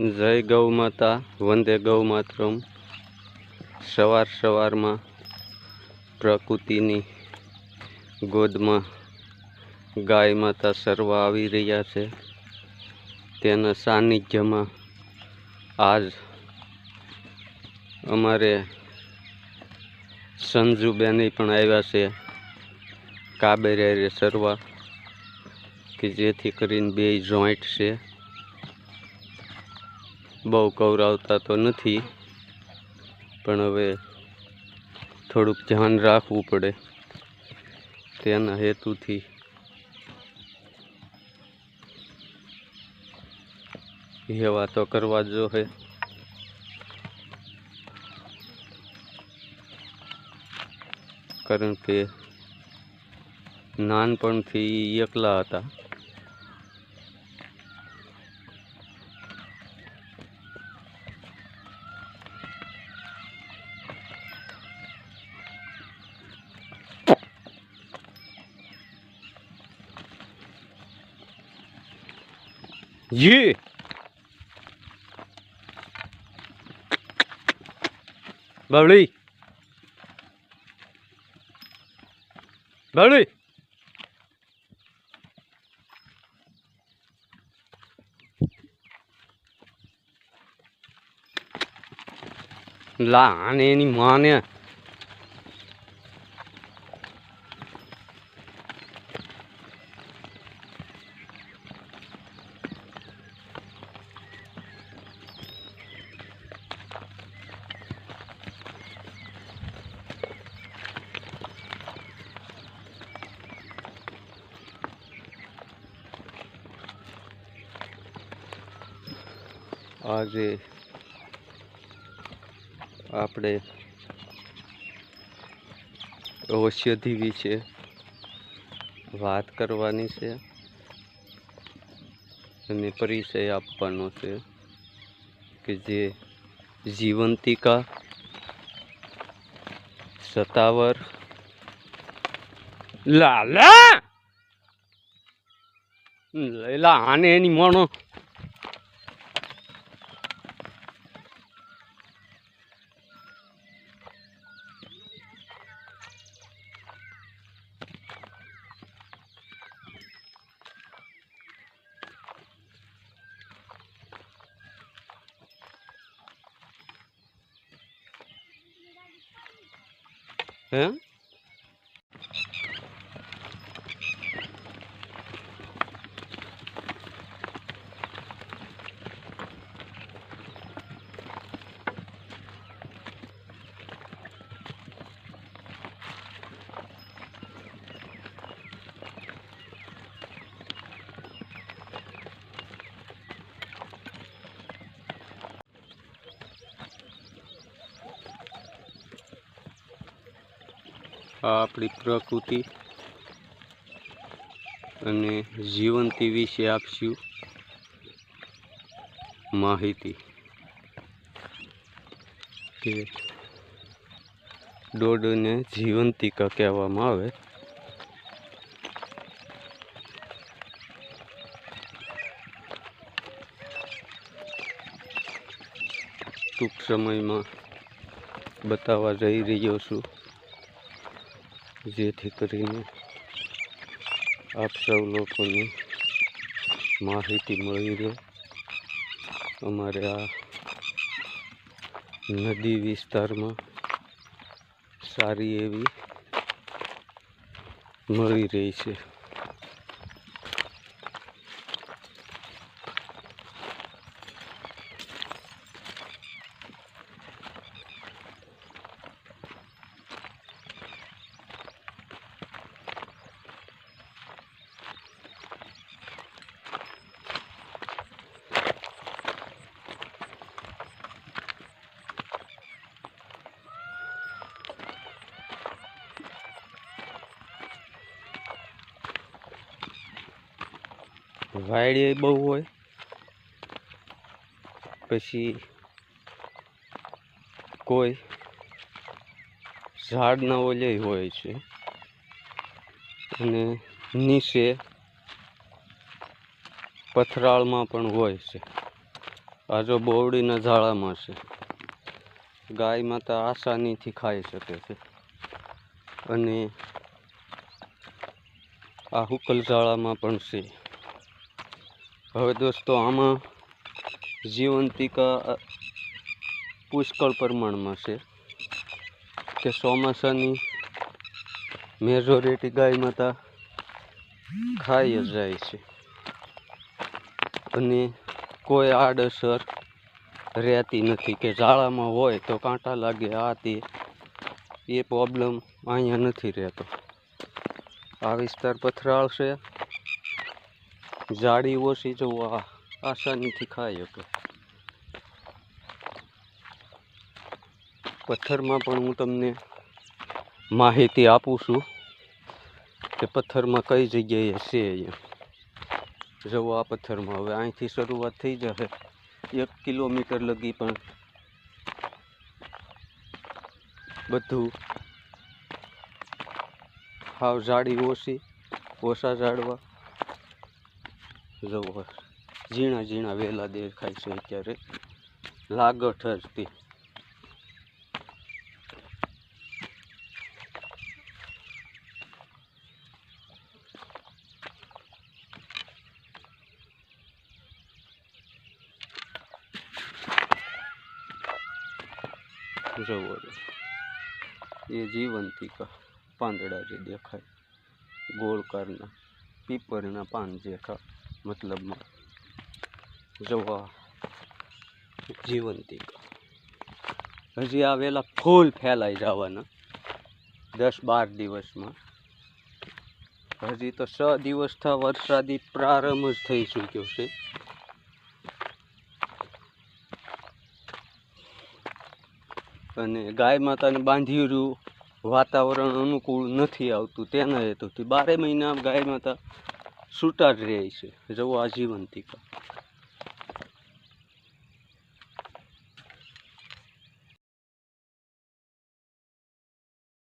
જય ગૌ માતા, વંદે ગૌ માતરમ. સવાર સવારમાં પ્રકૃતિની ગોદમાં ગાય માતા સરવા આવી રહ્યા છે. તેના સાનિધ્યમાં આજ અમારે સંજુબેન પણ આવ્યા છે કાબેરે સરવા, કે જેથી કરીને બે જોઈન્ટ છે. બહુ કવરાવતા તો નથી, પણ હવે થોડુંક ધ્યાન રાખવું પડે તેના હેતુથી. એવા તો કરવા જો હે કારણ કે નાનપણથી એકલા હતા. જી બાવળી બાવળી લા આને એની માને આજે આપણે ઔષધિ વિશે વાત કરવાની છે અને પરિચય આપવાનો છે કે જે જીવંતિકા સતાવર લાલા! લઈલા આને એની મણો હે આ આપણી પ્રકૃતિ અને જીવંતી વિશે આપશું માહિતી. કે દોડને જીવંતિકા કહેવામાં આવે. ટૂંક સમયમાં બતાવવા જઈ રહ્યો છું. જેથી કરીને આપ સૌ લોકોને માહિતી મળી રહે. અમારે આ નદી વિસ્તારમાં સારી એવી મળી રહી છે. વાયડી બહુ હોય. પછી કોઈ ઝાડના ઓલે હોય છે. અને નીચે પથરાળમાં પણ હોય છે. આ જો બોવડીના ઝાડામાં છે. ગાય માતા આસાનીથી ખાઈ શકે છે. અને આ હુકલ ઝાડામાં પણ છે. હવે દોસ્તો, આમાં જીવંતિકા પુષ્કળ પ્રમાણમાં છે કે ચોમાસાની મેજોરિટી ગાય માતા ખાઈ જાય છે. અને કોઈ આડઅસર રહેતી નથી કે ઝાડામાં હોય તો કાંટા લાગે, આ તે, એ પ્રોબ્લેમ અહીંયા નથી રહેતો. આ વિસ્તાર પથરાળ છે. જાડી ઓછી જો આ આસાનીથી ખાઈ શકે. પથ્થરમાં પણ હું તમને માહિતી આપું છું કે પથ્થરમાં કઈ જગ્યાએ છે અહીંયા. જવો આ પથ્થરમાં. હવે અહીંથી શરૂઆત થઈ જશે. એક કિલોમીટર લગી પણ બધું હાવ જાડી ઓછી, ઓછા ઝાડવા. જવો. ઝીણા ઝીણા વેલા દેખાય છે અત્યારે. લાગઠ જ તે જવો એ જીવંતિકા પાંદડા જે દેખાય. ગોળકારના પીપરના પાન જેખા મતલબમાં જવા જીવંતિક હજી આ વહેલા ફૂલ ફેલાઈ જવાના, દસ બાર દિવસમાં. હજી તો છ દિવસથી વરસાદી પ્રારંભ જ થઈ ચૂક્યો છે. અને ગાય માતાને બાંધ્યું વાતાવરણ અનુકૂળ નથી આવતું, તેના હેતુથી બારે મહિના ગાય માતા છૂટા જ રહે છે જવો આ જીવંતિકા